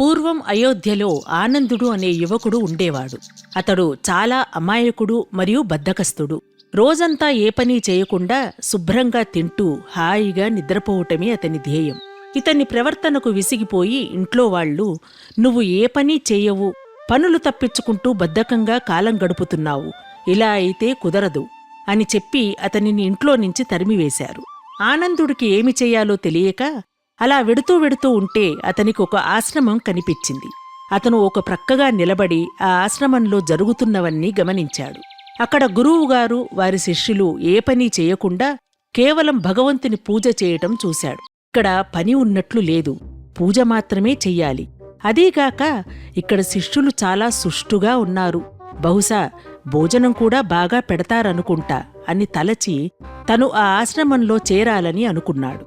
పూర్వం అయోధ్యలో ఆనందుడు అనే యువకుడు ఉండేవాడు. అతడు చాలా అమాయకుడు మరియు బద్ధకస్తుడు రోజంతా ఏ పని చేయకుండా శుభ్రంగా తింటూ హాయిగా నిద్రపోవటమే అతని ధ్యేయం. ఇతని ప్రవర్తనకు విసిగిపోయి ఇంట్లో వాళ్ళు నువ్వు ఏ పని చేయవు పనులు తప్పించుకుంటూ బద్ధకంగా కాలం గడుపుతున్నావు ఇలా అయితే కుదరదు అని చెప్పి అతనిని ఇంట్లో నుంచి తరిమివేశారు. ఆనందుడికి ఏమి చేయాలో తెలియక అలా వెడుతూ వెడుతూ ఉంటే అతనికి ఒక ఆశ్రమం కనిపించింది. అతను ఒక ప్రక్కగా నిలబడి ఆ ఆశ్రమంలో జరుగుతున్నవన్నీ గమనించాడు. అక్కడ గురువుగారు వారి శిష్యులు ఏ పని చేయకుండా కేవలం భగవంతుని పూజ చేయటం చూశాడు. ఇక్కడ పని ఉన్నట్లు లేదు. పూజ మాత్రమే చెయ్యాలి. అదీగాక ఇక్కడ శిష్యులు చాలా సుష్టుగా ఉన్నారు. బహుశా భోజనం కూడా బాగా పెడతారనుకుంటా అని తలచి తను ఆ ఆశ్రమంలో చేరాలని అనుకున్నాడు.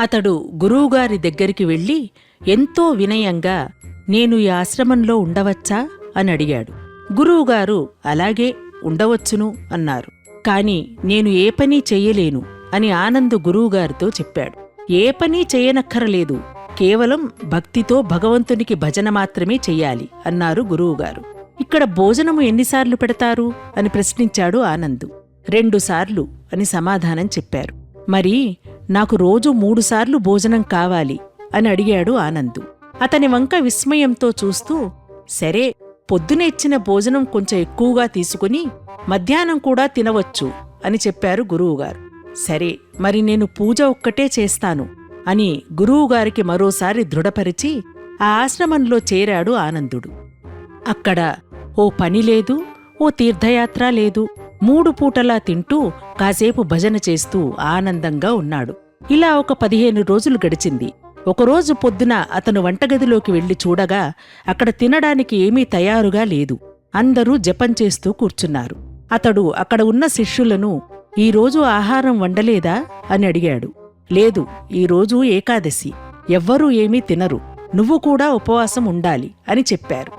అతడు గురువుగారి దగ్గరికి వెళ్ళి ఎంతో వినయంగా నేను ఈ ఆశ్రమంలో ఉండవచ్చా? అని అడిగాడు. గురువుగారు అలాగే ఉండవచ్చును అన్నారు. కాని నేను ఏ పని చెయ్యలేను అని ఆనంద్ గురువుగారితో చెప్పాడు. ఏ పని చేయనక్కరలేదు. కేవలం భక్తితో భగవంతునికి భజన మాత్రమే చెయ్యాలి అన్నారు గురువుగారు. ఇక్కడ భోజనము ఎన్నిసార్లు పెడతారు? అని ప్రశ్నించాడు ఆనంద్. రెండుసార్లు అని సమాధానం చెప్పారు. మరి నాకు రోజు మూడుసార్లు భోజనం కావాలి అని అడిగాడు ఆనంద్. అతని వంక విస్మయంతో చూస్తూ సరే పొద్దున ఇచ్చిన భోజనం కొంచెం ఎక్కువగా తీసుకుని మధ్యాహ్నం కూడా తినవచ్చు అని చెప్పారు గురువుగారు. సరే మరి నేను పూజ ఒక్కటే చేస్తాను అని గురువుగారికి మరోసారి దృఢపరిచి ఆ ఆశ్రమంలో చేరాడు ఆనందుడు. అక్కడ ఓ పని లేదు ఓ తీర్థయాత్ర లేదు మూడు పూటలా తింటూ కాసేపు భజన చేస్తూ ఆనందంగా ఉన్నాడు. ఇలా ఒక పదిహేను రోజులు గడిచింది. ఒకరోజు పొద్దున అతను వంటగదిలోకి వెళ్ళి చూడగా అక్కడ తినడానికి ఏమీ తయారుగా లేదు. అందరూ జపం చేస్తూ కూర్చున్నారు. అతడు అక్కడ ఉన్న శిష్యులను ఈరోజు ఆహారం వండలేదా? అని అడిగాడు. లేదు ఈరోజు ఏకాదశి. ఎవ్వరూ ఏమీ తినరు. నువ్వు కూడా ఉపవాసం ఉండాలి అని చెప్పారు.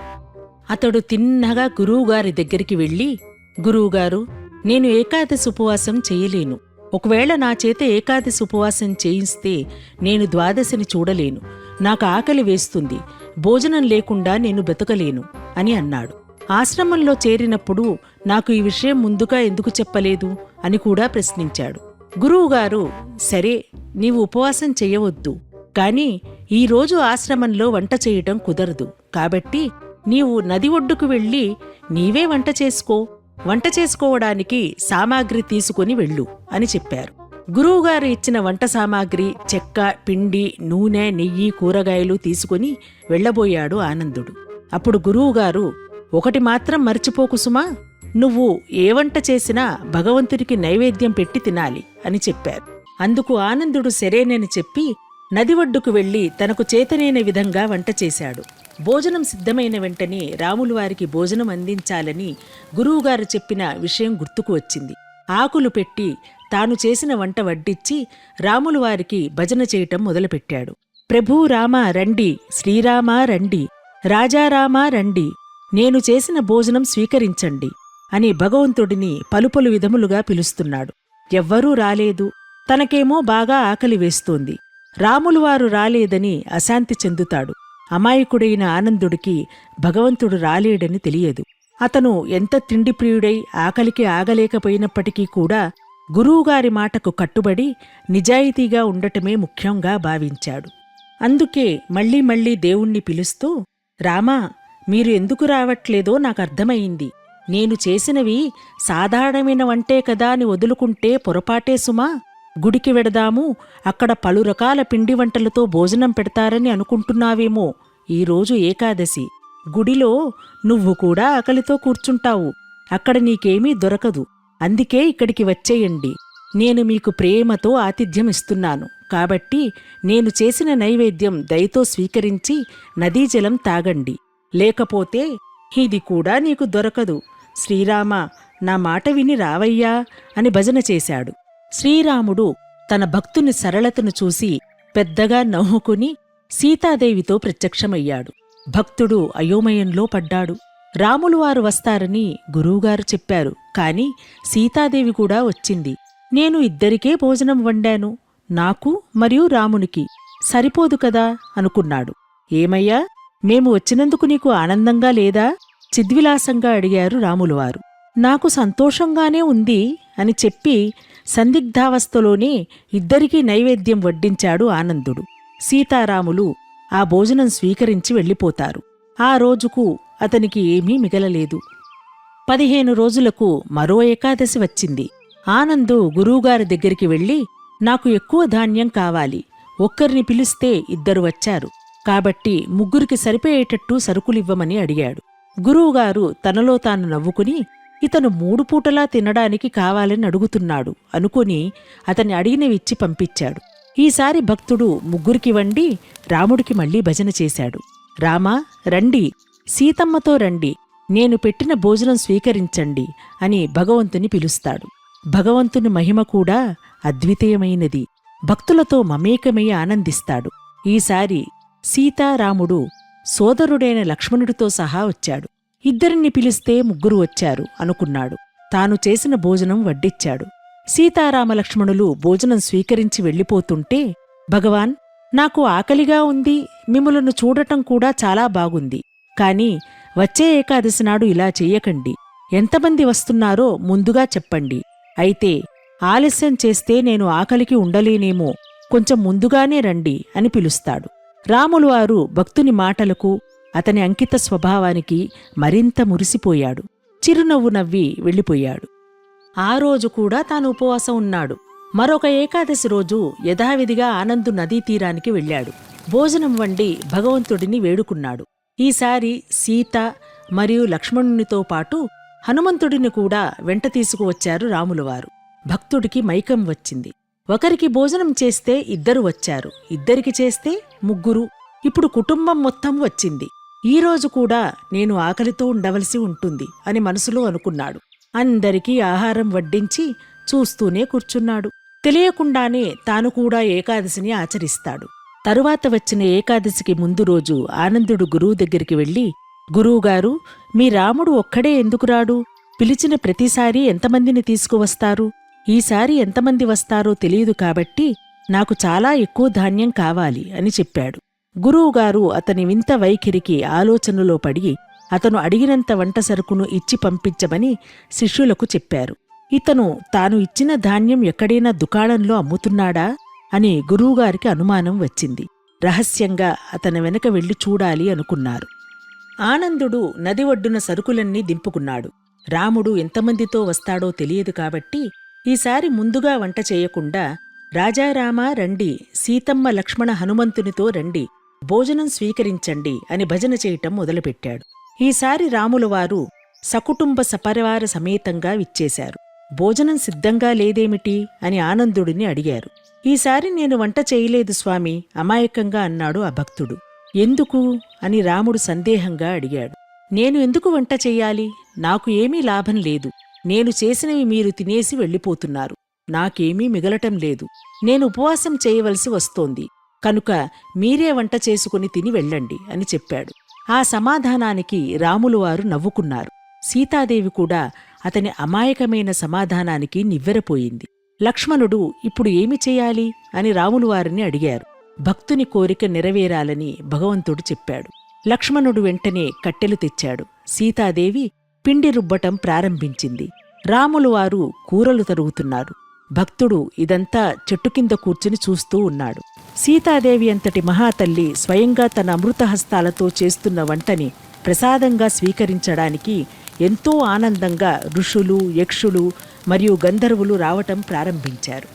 అతడు తిన్నగా గురువుగారి దగ్గరికి వెళ్ళి గురువుగారు నేను ఏకాదశి ఉపవాసం చేయలేను. ఒకవేళ నా చేత ఏకాదశి ఉపవాసం చేయిస్తే నేను ద్వాదశిని చూడలేను. నాకు ఆకలి వేస్తుంది. భోజనం లేకుండా నేను బ్రతకలేను అని అన్నాడు. ఆశ్రమంలో చేరినప్పుడు నాకు ఈ విషయం ముందుగా ఎందుకు చెప్పలేదు అని కూడా ప్రశ్నించాడు. గురువుగారు సరే నీవు ఉపవాసం చేయవద్దు. కాని ఈరోజు ఆశ్రమంలో వంట చేయటం కుదరదు. కాబట్టి నీవు నది ఒడ్డుకు వెళ్ళి నీవే వంట చేసుకో. వంట చేసుకోవడానికి సామాగ్రి తీసుకుని వెళ్ళు అని చెప్పారు. గురువుగారు ఇచ్చిన వంట సామాగ్రి చెక్క పిండి నూనె నెయ్యి కూరగాయలు తీసుకుని వెళ్ళబోయాడు ఆనందుడు. అప్పుడు గురువుగారు ఒకటి మాత్రం మర్చిపోకు సుమా నువ్వు ఏ వంట చేసినా భగవంతుడికి నైవేద్యం పెట్టి తినాలి అని చెప్పారు. అందుకు ఆనందుడు సరేనని చెప్పి నది ఒడ్డుకు వెళ్ళి తనకు చేతనైన విధంగా వంట చేశాడు. భోజనం సిద్ధమైన వెంటనే రాములు వారికి భోజనం అందించాలని గురువుగారు చెప్పిన విషయం గుర్తుకు వచ్చింది. ఆకులు పెట్టి తాను చేసిన వంట వడ్డిచ్చి రాములు వారికి భజన చేయటం మొదలుపెట్టాడు. ప్రభూ రామ రండి శ్రీరామ రండి రాజారామ రండి నేను చేసిన భోజనం స్వీకరించండి అని భగవంతుడిని పలుపలు విధములుగా పిలుస్తున్నాడు. ఎవ్వరూ రాలేదు తనకేమో బాగా ఆకలి వేస్తోంది. రాములువారు రాలేదని అశాంతి చెందుతాడు. అమాయకుడైన ఆనందుడికి భగవంతుడు రాలేడని తెలియదు. అతను ఎంత తిండి ప్రియుడై ఆకలికి ఆగలేకపోయినప్పటికీ కూడా గురువుగారి మాటకు కట్టుబడి నిజాయితీగా ఉండటమే ముఖ్యంగా భావించాడు. అందుకే మళ్ళీ మళ్ళీ దేవుణ్ణి పిలుస్తూ రామా మీరు ఎందుకు రావట్లేదో నాకర్థమయింది నేను చేసినవి సాధారణమైన వంటే కదా అని వదులుకుంటే పొరపాటే సుమా? గుడికి వెడదాము. అక్కడ పలు రకాల పిండి వంటలతో భోజనం పెడతారని అనుకుంటున్నావేమో. ఈరోజు ఏకాదశి. గుడిలో నువ్వు కూడా ఆకలితో కూర్చుంటావు. అక్కడ నీకేమీ దొరకదు. అందుకే ఇక్కడికి వచ్చేయండి. నేను మీకు ప్రేమతో ఆతిథ్యం ఇస్తున్నాను కాబట్టి నేను చేసిన నైవేద్యం దయతో స్వీకరించి నదీజలం తాగండి. లేకపోతే ఇది కూడా నీకు దొరకదు. శ్రీరామ నా మాట విని రావయ్యా అని భజన చేశాడు. శ్రీరాముడు తన భక్తుని సరళతను చూసి పెద్దగా నవ్వుకుని సీతాదేవితో ప్రత్యక్షమయ్యాడు. భక్తుడు అయోమయంలో పడ్డాడు. రాములు వారు వస్తారని గురువుగారు చెప్పారు. కాని సీతాదేవి కూడా వచ్చింది. నేను ఇద్దరికే భోజనం వండాను. నాకు మరియు రామునికి. సరిపోదు కదా అనుకున్నాడు. ఏమయ్యా? మేము వచ్చినందుకు నీకు ఆనందంగా లేదా? చిద్విలాసంగా అడిగారు రాములువారు నాకు సంతోషంగానే ఉంది అని చెప్పి సందిగ్ధావస్థలోనే ఇద్దరికీ నైవేద్యం వడ్డించాడు ఆనందుడు. సీతారాములు ఆ భోజనం స్వీకరించి వెళ్ళిపోతారు. ఆ రోజుకు అతనికి ఏమీ మిగలలేదు. పదిహేను రోజులకు మరో ఏకాదశి వచ్చింది. ఆనందు గురువుగారి దగ్గరికి వెళ్ళి నాకు ఎక్కువ ధాన్యం కావాలి. ఒక్కరిని పిలిస్తే ఇద్దరు వచ్చారు. కాబట్టి ముగ్గురికి సరిపోయేటట్టు సరుకులివ్వమని అడిగాడు. గురువుగారు తనలో తాను నవ్వుకుని ఇతను మూడు పూటలా తినడానికి కావాలని అడుగుతున్నాడు. అనుకుని అతని అడిగినవిచ్చి పంపించాడు. ఈసారి భక్తుడు ముగ్గురికి వండి రాముడికి మళ్ళీ భజన చేశాడు. రామా రండి. సీతమ్మతో రండి. నేను పెట్టిన భోజనం స్వీకరించండి అని భగవంతుని పిలుస్తాడు. భగవంతుని మహిమ కూడా అద్వితీయమైనది. భక్తులతో మమేకమై ఆనందిస్తాడు. ఈసారి సీతారాముడు సోదరుడైన లక్ష్మణుడితో సహా వచ్చాడు. ఇద్దరిని పిలిస్తే ముగ్గురు వచ్చారు అనుకున్నాడు. తాను చేసిన భోజనం వడ్డిచ్చాడు. సీతారామలక్ష్మణులు భోజనం స్వీకరించి వెళ్ళిపోతుంటే భగవాన్ నాకు ఆకలిగా ఉంది. మిమ్మలను చూడటం కూడా చాలా బాగుంది. కాని వచ్చే ఏకాదశి నాడు ఇలా చెయ్యకండి. ఎంతమంది వస్తున్నారో ముందుగా చెప్పండి. అయితే ఆలస్యం చేస్తే నేను ఆకలికి ఉండలేనేమో. కొంచెం ముందుగానే రండి అని పిలుస్తాడు. రాములు వారు భక్తుని మాటలకు అతని అంకిత స్వభావానికి మరింత మురిసిపోయాడు. చిరునవ్వు నవ్వి వెళ్ళిపోయాడు. ఆ రోజు కూడా తాను ఉపవాసం ఉన్నాడు. మరొక ఏకాదశి రోజు యథావిధిగా ఆనందు నదీ తీరానికి వెళ్ళాడు. భోజనం వండి భగవంతుడిని వేడుకున్నాడు. ఈసారి సీత మరియు లక్ష్మణునితో పాటు హనుమంతుడిని కూడా వెంట తీసుకువచ్చారు రాములవారు. భక్తుడికి మైకం వచ్చింది. ఒకరికి భోజనం చేస్తే ఇద్దరు వచ్చారు. ఇద్దరికి చేస్తే ముగ్గురు. ఇప్పుడు కుటుంబం మొత్తం వచ్చింది. ఈరోజు కూడా నేను ఆకలితో ఉండవలసి ఉంటుంది అని మనసులో అనుకున్నాడు. అందరికీ ఆహారం వడ్డించి చూస్తూనే కూర్చున్నాడు. తెలియకుండానే తాను కూడా ఏకాదశిని ఆచరిస్తాడు. తరువాత వచ్చిన ఏకాదశికి ముందు రోజు ఆనందుడు గురువు దగ్గరికి వెళ్ళి గురువుగారు మీ రాముడు ఒక్కడే ఎందుకు రాడు? పిలిచిన ప్రతిసారి ఎంతమందిని తీసుకువస్తారు? ఈసారి ఎంతమంది వస్తారో తెలియదు కాబట్టి నాకు చాలా ఎక్కువ ధాన్యం కావాలి అని చెప్పాడు. గురువుగారు అతని వింత వైఖరికి ఆలోచనలో పడి అతను అడిగినంత వంట సరుకును ఇచ్చి పంపించమని శిష్యులకు చెప్పారు. ఇతను తాను ఇచ్చిన ధాన్యం ఎక్కడైనా దుకాణంలో అమ్ముతున్నాడా అని గురువుగారికి అనుమానం వచ్చింది. రహస్యంగా అతని వెనక వెళ్ళి చూడాలి అనుకున్నారు. ఆనందుడు నది ఒడ్డున సరుకులన్నీ దింపుకున్నాడు. రాముడు ఎంతమందితో వస్తాడో తెలియదు కాబట్టి ఈసారి ముందుగా వంట చేయకుండా రాజారామా రండి సీతమ్మ లక్ష్మణ హనుమంతునితో రండి భోజనం స్వీకరించండి అని భజన చేయటం మొదలుపెట్టాడు. ఈసారి రాములవారు సకుటుంబ సపరివార సమేతంగా విచ్చేశారు. భోజనం సిద్ధంగా లేదేమిటి? అని ఆనందుడిని అడిగారు. ఈసారి నేను వంట చేయలేదు స్వామి అమాయకంగా అన్నాడు ఆ భక్తుడు. ఎందుకు? అని రాముడు సందేహంగా అడిగాడు. నేను ఎందుకు వంట చెయ్యాలి నాకు ఏమీ లాభం లేదు. నేను చేసినవి మీరు తినేసి వెళ్ళిపోతున్నారు. నాకేమీ మిగలటం లేదు. నేను ఉపవాసం చేయవలసి వస్తోంది. కనుక మీరే వంట చేసుకుని తిని వెళ్ళండి అని చెప్పాడు. ఆ సమాధానానికి రాములువారు నవ్వుకున్నారు. సీతాదేవి కూడా అతని అమాయకమైన సమాధానానికి నివ్వెరపోయింది. లక్ష్మణుడు ఇప్పుడు ఏమి చేయాలి అని రాములువారిని అడిగారు. భక్తుని కోరిక నెరవేరాలని భగవంతుడు చెప్పాడు. లక్ష్మణుడు వెంటనే కట్టెలు తెచ్చాడు. సీతాదేవి పిండి రుబ్బటం ప్రారంభించింది. రాములువారు కూరలు తరుగుతున్నారు. భక్తుడు ఇదంతా చెట్టు కింద కూర్చుని చూస్తూ ఉన్నాడు. సీతాదేవి అంతటి మహాతల్లి స్వయంగా తన అమృతహస్తాలతో చేస్తున్న వంటని ప్రసాదంగా స్వీకరించడానికి ఎంతో ఆనందంగా ఋషులు యక్షులు మరియు గంధర్వులు రావటం ప్రారంభించారు.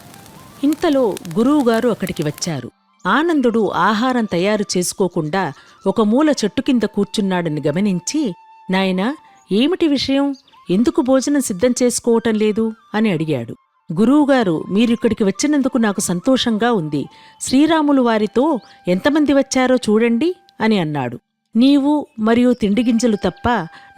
ఇంతలో గురువుగారు అక్కడికి వచ్చారు. ఆనందుడు ఆహారం తయారు చేసుకోకుండా ఒక మూల చెట్టు కింద కూర్చున్నాడని గమనించి నాయనా ఏమిటి విషయం? ఎందుకు భోజనం సిద్ధం చేసుకోవటం లేదు? అని అడిగాడు. గురువుగారు మీరిక్కడికి వచ్చినందుకు నాకు సంతోషంగా ఉంది. శ్రీరాములు వారితో ఎంతమంది వచ్చారో చూడండి అని అన్నాడు. నీవు మరియు తిండిగింజలు తప్ప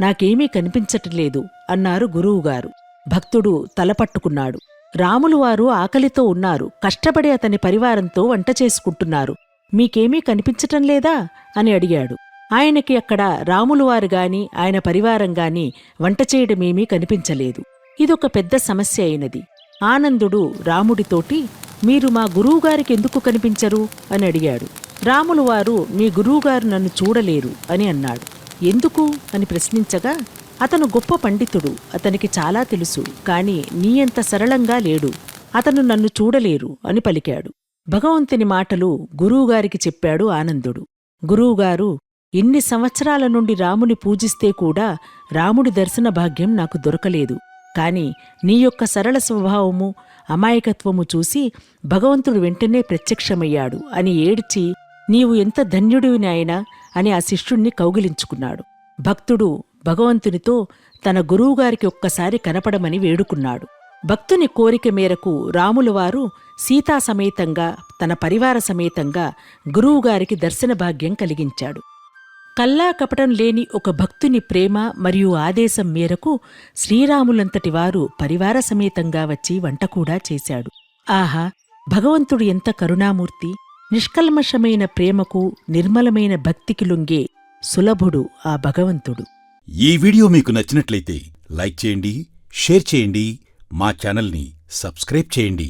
నాకేమీ కనిపించట్లేదు అన్నారు గురువుగారు. భక్తుడు తలపట్టుకున్నాడు రాములువారు ఆకలితో ఉన్నారు. కష్టపడి అతని పరివారంతో వంట చేసుకుంటున్నారు. మీకేమీ కనిపించటం లేదా? అని అడిగాడు. ఆయనకి అక్కడ రాములువారు గాని ఆయన పరివారం గాని వంట చేయడమేమీ కనిపించలేదు. ఇదొక పెద్ద సమస్య అయినది. ఆనందుడు రాముడితోటి మీరు మా గురువుగారికి ఎందుకు కనిపించరు? అని అడిగాడు. రాములు వారు మీ గురువుగారు నన్ను చూడలేరు అని అన్నాడు. ఎందుకు? అని ప్రశ్నించగా అతను గొప్ప పండితుడు అతనికి చాలా తెలుసు కాని నీయంత సరళంగా లేడు అతను నన్ను చూడలేరు అని పలికాడు. భగవంతుని మాటలు గురువుగారికి చెప్పాడు ఆనందుడు. గురువుగారు ఇన్ని సంవత్సరాల నుండి రాముని పూజిస్తే కూడా రాముడి దర్శన భాగ్యం నాకు దొరకలేదు. కాని నీ యొక్క సరళ స్వభావము అమాయకత్వము చూసి భగవంతుడు వెంటనే ప్రత్యక్షమయ్యాడు అని ఏడ్చి నీవు ఎంత ధన్యుడివి నాయనా అని ఆ శిష్యుణ్ణి కౌగిలించుకున్నాడు. భక్తుడు భగవంతునితో తన గురువుగారికి ఒక్కసారి కనపడమని వేడుకున్నాడు. భక్తుని కోరిక మేరకు రాములవారు సీతా సమేతంగా తన పరివార సమేతంగా గురువుగారికి దర్శన భాగ్యం కలిగించాడు. కల్లా కపటం లేని ఒక భక్తుని ప్రేమ మరియు ఆదేశం మేరకు శ్రీరాములంతటి వారు పరివార సమేతంగా వచ్చి వంట కూడా చేశాడు. ఆహా భగవంతుడు ఎంత కరుణామూర్తి! నిష్కల్మషమైన ప్రేమకు నిర్మలమైన భక్తికి లొంగే సులభుడు ఆ భగవంతుడు. ఈ వీడియో మీకు నచ్చినట్లయితే లైక్ చేయండి షేర్ చేయండి మా ఛానల్ని సబ్స్క్రైబ్ చేయండి.